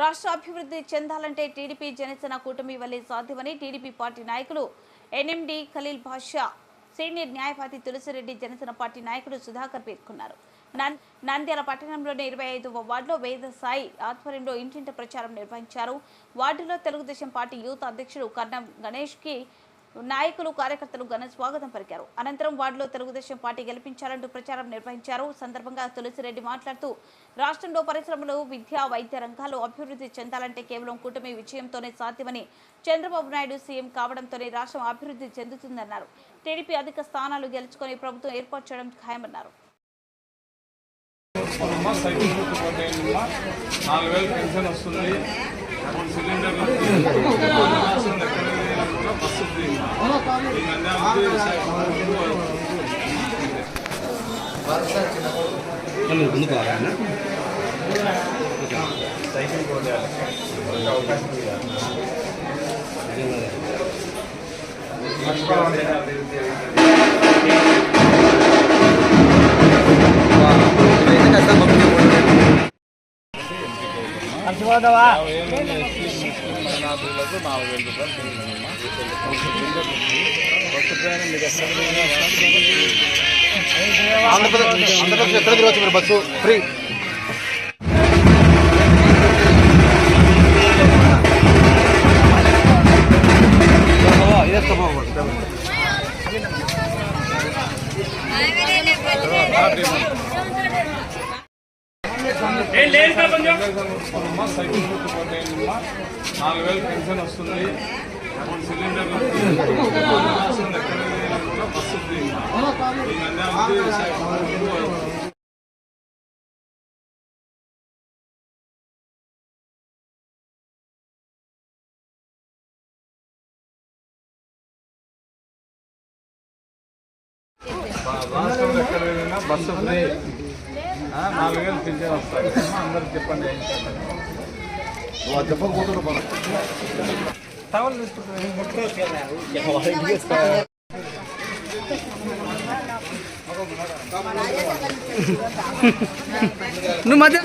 రాష్ట్ర అభివృద్ధి చెందాలంటే టీడీపీ జనసేన కూటమి వల్లే సాధ్యమని టీడీపీ పార్టీ నాయకులు ఎన్ఎండి ఖలీల్ బాషా సీనియర్ న్యాయవాది తులసిరెడ్డి జనసేన పార్టీ నాయకుడు సుధాకర్ పేర్కొన్నారు. నంద్యాల పట్టణంలోని ఇరవై ఐదవ వార్డులో వేద సాయి ఆధ్వర్యంలో ఇంటింటి ప్రచారం నిర్వహించారు. వార్డులో తెలుగుదేశం పార్టీ యూత్ అధ్యక్షుడు కర్ణం గణేష్కి నాయకులు కార్యకర్తలు ఘన స్వాగతం పలికారు. అనంతరం వార్డులో తెలుగుదేశం పార్టీ గెలిపించాలంటూ ప్రచారం నిర్వహించారు. సందర్భంగా తులసిరెడ్డి మాట్లాడుతూ రాష్ట్రంలో పరిశ్రమలు విద్యా వైద్య రంగాల్లో అభివృద్ధి చెందాలంటే కేవలం కూటమి విజయంతోనే సాధ్యమని చంద్రబాబు నాయుడు సీఎం కావడంతోనే రాష్ట్రం అభివృద్ధి చెందుతుందన్నారు. టీడీపీ అధిక స్థానాలు గెలుచుకొని ప్రభుత్వం ఏర్పాటు చేయడం ఖాయమన్నారు. నాలుగు వేలు పెన్షన్ వస్తుంది సిలిండర్లు వస్తుంది. ఎక్కడ వెళ్ళినా కూడా బస్సు ఫ్రీ ఈ నంద్యాల ముందు ముందు కావాలన్నా సైకిల్ అవకాశం ఇవ్వాలి యాభై నాలుగు వేల రూపాయలు బస్సు ప్రయాణం ఎక్కడ ఆంధ్రప్రదేశ్ ఆంధ్రప్రదేశ్ ఎక్కడ తిరగచ్చు మీరు బస్సు ఫ్రీ అమ్మ సైకిల్ గుర్తు పోతాయమ్మా నాలుగు వేలు పెన్షన్ వస్తుంది మూడు సిలిండర్లు వస్తుంది. ఎక్కడ వెళ్ళినా కూడా బస్సు ఫ్రీ ఈ నంద్యాల రాష్ట్రంలో ఎక్కడ వెళ్ళినా బస్సు ఫ్రీ ఆ, నాలుగు వేలు పింఛన్ వస్తాయి. అందరికి చెప్పండి తీసుకుంటారు నువ్వు మధ్య?